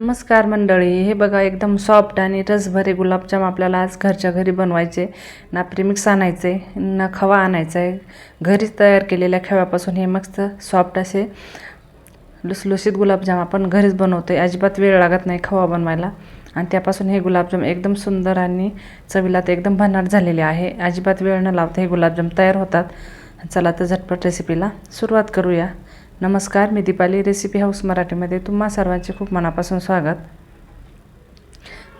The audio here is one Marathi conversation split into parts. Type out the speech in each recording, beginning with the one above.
नमस्कार मंडळी हे बघा एकदम सॉफ्ट आणि रसभरे गुलाबजाम आपल्याला आज घरच्या घरी बनवायचे. ना प्रिमिक्स आणायचे ना खवा आणायचा. आहे घरीच तयार केलेल्या खव्यापासून हे मस्त सॉफ्ट असे लुसलुसीत गुलाबजाम आपण घरीच बनवतो आहे अजिबात वेळ लागत नाही खवा बनवायला. आणि त्यापासून हे गुलाबजाम एकदम सुंदर आणि चवीला तर एकदम भन्नाट झालेले आहे. अजिबात वेळ न लावता हे गुलाबजाम तयार होतात. चला तर झटपट रेसिपीला सुरुवात करूया. नमस्कार मी दीपाली रेसिपी हाऊस मराठीमध्ये. तुम्हा सर्वांचे खूप मनापासून स्वागत.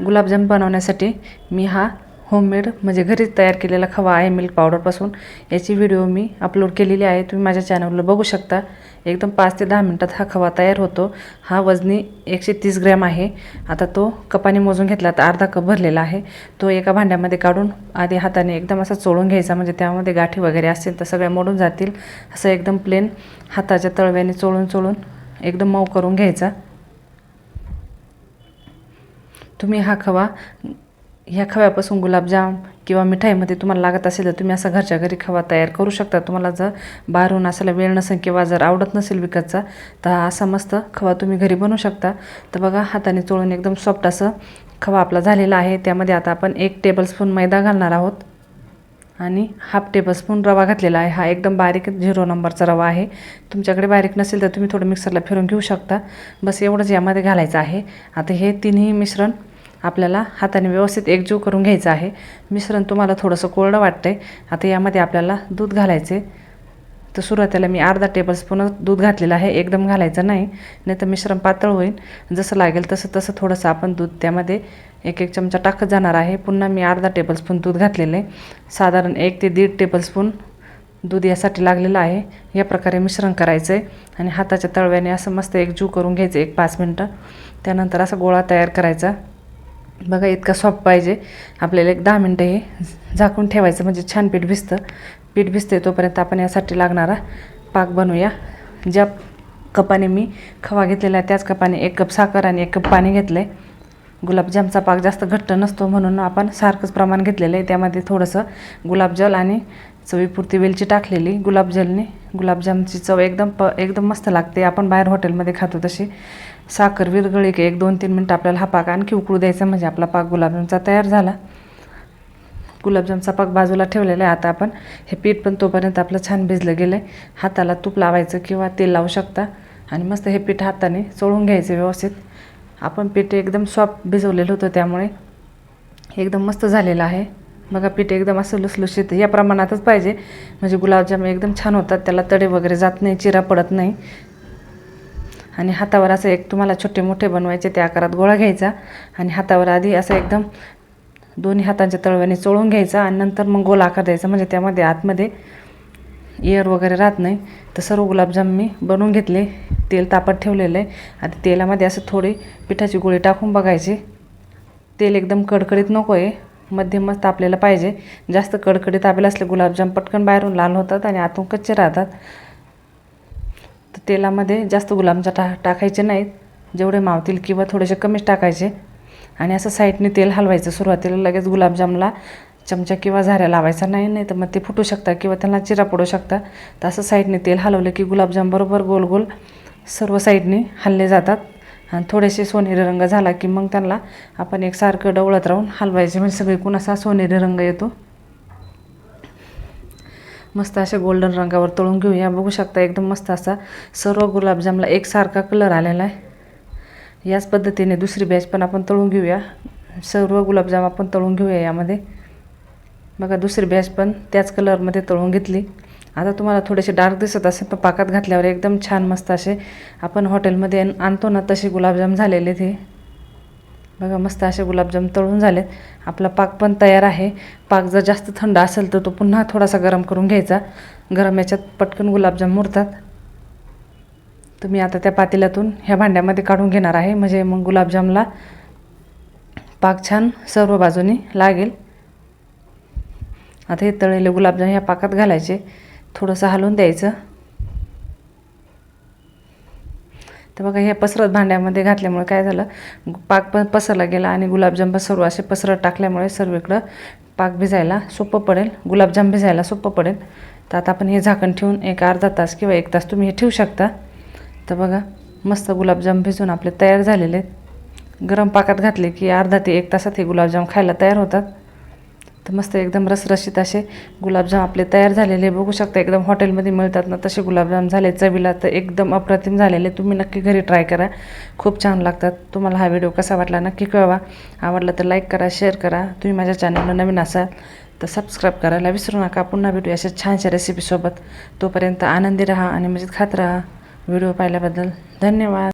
गुलाबजाम बनवण्यासाठी मी हा होममेड म्हणजे घरीच तयार केलेला खवा आहे मिल्क पावडरपासून याची व्हिडिओ मी अपलोड केलेली आहे. तुम्ही माझ्या चॅनलला बघू शकता. एकदम पाच ते दहा मिनटात हा खवा तयार होतो. हा वजनी एकशे तीस ग्रॅम आहे. आता तो कपाने मोजून घेतला तर अर्धा कप भरलेला आहे. तो एका भांड्यामध्ये काढून आधी हाताने एकदम असा चोळून घ्यायचा म्हणजे त्यामध्ये गाठी वगैरे असतील तर सगळ्या मोडून जातील. असं एकदम प्लेन हाताच्या तळव्याने चोळून चोळून एकदम मऊ करून घ्यायचा. तुम्ही हा खवा ह्या खव्यापासून गुलाबजाम किंवा मिठाईमध्ये तुम्हाला लागत असेल तर तुम्ही असा घरच्या घरी खवा तयार करू शकता. तुम्हाला जर बाहेरून असायला वेळ नसेल किंवा जर आवडत नसेल विकतचा तर असा मस्त खवा तुम्ही घरी बनवू शकता. तर बघा हाताने चोळून एकदम सॉफ्ट असं खवा आपला झालेला आहे. त्यामध्ये आता आपण एक टेबलस्पून मैदा घालणार आहोत आणि हाफ टेबलस्पून रवा घातलेला आहे. हा एकदम बारीक झिरो नंबरचा रवा आहे. तुमच्याकडे बारीक नसेल तर तुम्ही थोडं मिक्सरला फिरून घेऊ शकता. बस एवढंच यामध्ये घालायचं आहे. आता हे तिन्ही मिश्रण आपल्याला हाताने व्यवस्थित एकजीव करून घ्यायचं आहे. मिश्रण तुम्हाला थोडंसं कोरडं वाटतंय. आता यामध्ये आपल्याला दूध घालायचे तर सुरुवातीला मी अर्धा टेबलस्पूनच दूध घातलेलं आहे. एकदम घालायचं नाही. नाही तर मिश्रण पातळ होईल. जसं लागेल तसं तसं थोडंसं आपण दूध त्यामध्ये एक एक चमचा टाकत जाणार आहे. पुन्हा मी अर्धा टेबलस्पून दूध घातलेलं आहे. साधारण एक ते दीड टेबलस्पून दूध यासाठी लागलेलं आहे. या प्रकारे मिश्रण करायचं आहे आणि हाताच्या तळव्याने असं मस्त एकजीव करून घ्यायचं एक पाच मिनटं. त्यानंतर असा गोळा तयार करायचा. बघा इतका सॉफ्ट पाहिजे. आपल्याला एक दहा मिनटं हे झाकून ठेवायचं म्हणजे छान पीठ भिजतं. पीठ भिजते तोपर्यंत आपण यासाठी लागणारा पाक बनवूया. ज्या कपाने मी खवा घेतलेला आहे त्याच कपाने एक कप साखर आणि एक कप पाणी घेतलं आहे गुलाबजामचा पाक जास्त घट्ट नसतो म्हणून आपण सारखंच प्रमाण घेतलेलं आहे. त्यामध्ये थोडंसं गुलाबजल आणि चवीपुरती वेलची टाकलेली गुलाबजलने गुलाबजामची चव एकदम प एकदम मस्त लागते. आपण बाहेर हॉटेलमध्ये खातो तशी. साखर विरगळी की एक दोन तीन मिनटं आपल्याला हा पाक आणखी उकळू द्यायचा म्हणजे आपला पाक गुलाबजामचा तयार झाला. गुलाबजामचा पाक बाजूला ठेवलेला आहे. आता आपण हे पीठ पण तोपर्यंत आपलं छान भिजलं गेलं आहे हाताला तूप लावायचं किंवा तेल लावू शकता. आणि मस्त हे पीठ हाताने चोळून घ्यायचं व्यवस्थित. आपण पीठ एकदम सॉफ्ट भिजवलेलं होतं त्यामुळे एकदम मस्त झालेलं आहे. बघा पीठ एकदम असं लुसलुशीत या प्रमाणातच पाहिजे. म्हणजे गुलाबजाम एकदम छान होतात. त्याला तडे वगैरे जात नाही चिरा पडत नाही. आणि हातावर असं एक तुम्हाला छोटे मोठे बनवायचे त्या आकारात गोळा घ्यायचा. आणि हातावर आधी असं एकदम दोन्ही हातांच्या तळव्याने चोळून घ्यायचा आणि नंतर मग गोल आकार द्यायचा. म्हणजे त्यामध्ये आतमध्ये इयर वगैरे राहत नाही. तर सर्व गुलाबजाम मी बनवून घेतले. तेल तापत ठेवलेलं आहे. आणि तेलामध्ये असं थोडी पिठाची गोळी टाकून बघायची. तेल एकदम कडकडीत नको आहे. मध्यमच तापलेलं पाहिजे. जास्त कडकडीत तापलेलं असले गुलाबजाम पटकन बाहेरून लाल होतात आणि आतून कच्चे राहतात. तर तेलामध्ये जास्त गुलाबजाम टा टाकायचे नाहीत. जेवढे मावतील किंवा थोडेसे कमीच टाकायचे. आणि असं साईडने तेल हलवायचं सुरुवातीला लगेच गुलाबजामला चमचा किंवा झाऱ्या लावायचा नाही नाही तर मग ते फुटू शकतात किंवा त्यांना चिरा पडू शकता तर असं साईडने तेल हलवलं की गुलाबजाम बरोबर गोल गोल सर्व साईडने हलले जातात. आणि थोडेसे सोनेरी रंग झाला की मग त्यांना आपण एकसारखं डवळत राहून हलवायचे. म्हणजे सगळीकून असा सोनेरी रंग येतो. मस्त अशा गोल्डन रंगावर तळून घेऊया. बघू शकता एकदम मस्त असा सर्व गुलाबजामला एकसारखा कलर आलेला आहे. याच पद्धतीने दुसरी बॅच पण आपण तळून घेऊया. सर्व गुलाबजाम आपण तळून घेऊया यामध्ये. बघा दुसरी बॅच पण त्याच कलरमध्ये तळून घेतली. आता तुम्हाला थोडेसे डार्क दिसत असेल पण पाकात घातल्यावर एकदम छान मस्त असे आपण हॉटेलमध्ये आणतो ना तसे गुलाबजाम झालेले ते. बघा मस्त असे गुलाबजाम तळून झालेत. आपला पाक पण तयार आहे. पाक जर जास्त थंड असेल तर तो पुन्हा थोडासा गरम करून घ्यायचा. गरम याच्यात पटकन गुलाबजाम मुरतात. तुम्ही आता त्या पातेल्यातून ह्या भांड्यामध्ये काढून घेणार आहे. म्हणजे मग गुलाबजामला पाक छान सर्व बाजूनी लागेल. आता हे तळलेले गुलाबजाम ह्या पाकात घालायचे. थोडंसं हलवून द्यायचं. तर बघा ह्या पसरत भांड्यामध्ये घातल्यामुळे काय झालं? पाक पण पसरला गेला आणि गुलाबजाम पण सर्व असे पसरत टाकल्यामुळे सर्वीकडं पाक भिजायला सोपं पडेल. गुलाबजाम भिजायला सोपं पडेल. तर आता आपण हे झाकण ठेवून एक अर्धा तास किंवा एक तास तुम्ही हे ठेवू शकता. तर बघा मस्त गुलाबजाम भिजून आपले तयार झालेले आहेत. गरम पाकात घातले की अर्धा ते एक तासात हे गुलाबजाम खायला तयार होतात. तर मस्त एकदम रसरशीत असे गुलाबजाम आपले तयार झालेले बघू शकता एकदम हॉटेलमध्ये मिळतात ना तसे गुलाबजाम झाले. चवीला तर एकदम अप्रतिम झालेले तुम्ही नक्की घरी ट्राय करा. खूप छान लागतात. तुम्हाला हा व्हिडिओ कसा वाटला नक्की कळवा. आवडला तर लाईक करा शेअर करा. तुम्ही माझ्या चॅनलला नवीन असाल तर सबस्क्राईब करायला विसरू नका. पुन्हा भेटू अशा छानशा रेसिपीसोबत तोपर्यंत आनंदी राहा आणि मजेत खात राहा. व्हिडिओ पाहिल्याबद्दल धन्यवाद.